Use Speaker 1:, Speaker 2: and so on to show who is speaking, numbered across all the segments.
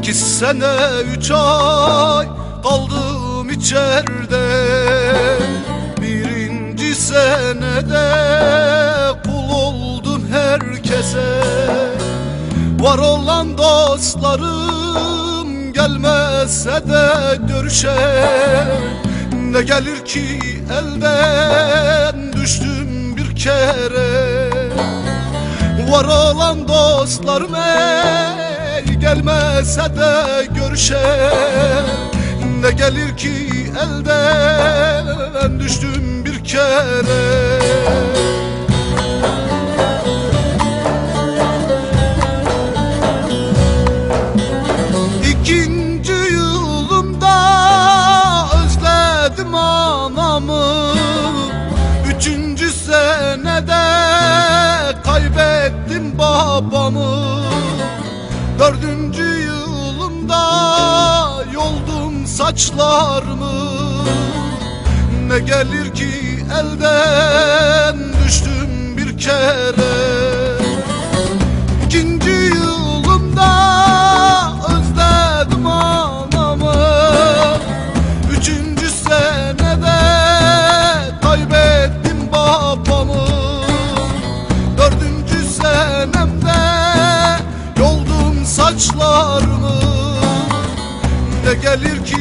Speaker 1: sene üç ay kaldım içeride. Birinci senede kul oldum herkese. Var olan dostlarım gelmese de görüşe. Ne gelir ki elden düştüm bir kere. Var olan dostlarım ey gelmese de görüşe Ne gelir ki elden düştüm bir kere. İkinci yılımda özledim anamı Üçüncü senede kaybettim babamı Dördüncü yılımda yoldum saçlarımı Ne gelir ki elden düştüm bir kere gelir ki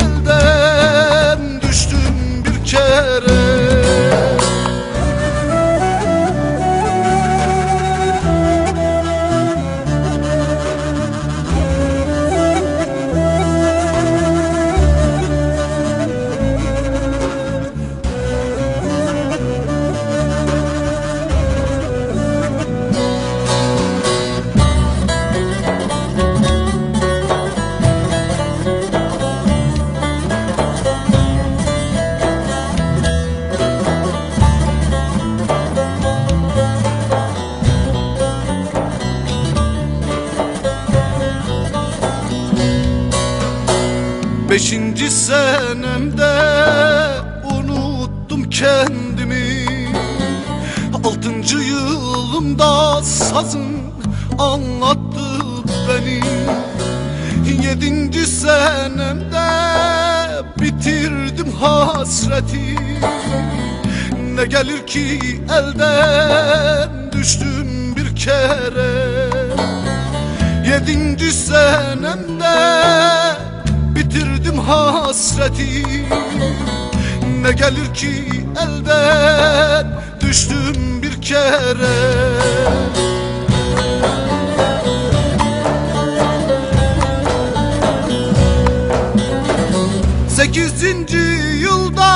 Speaker 1: elden düştüm bir kere Beşinci senemde unuttum kendimi. Altıncı yılımda sazın anlattı beni. Yedinci senemde bitirdim hasreti. Ne gelir ki elden düştüm bir kere. Yedinci senemde bitirdim hasreti. Ne gelir ki elden düştüm bir kere. Sekizinci yılda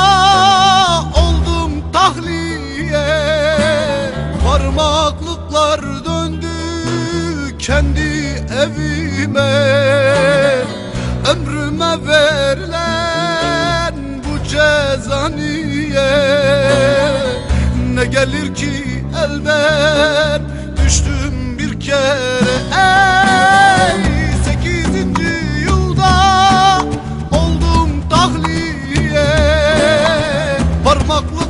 Speaker 1: oldum tahliye. Parmaklıklar verilen bu ceza niye Ne gelir ki elden düştüm bir kere? Ey sekizinci yılda oldum tahliye. Parmaklıklar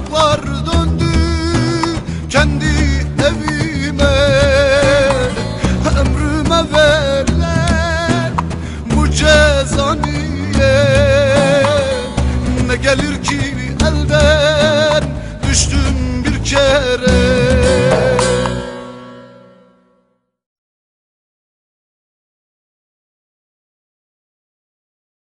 Speaker 1: gelir ki elden düştüm bir kere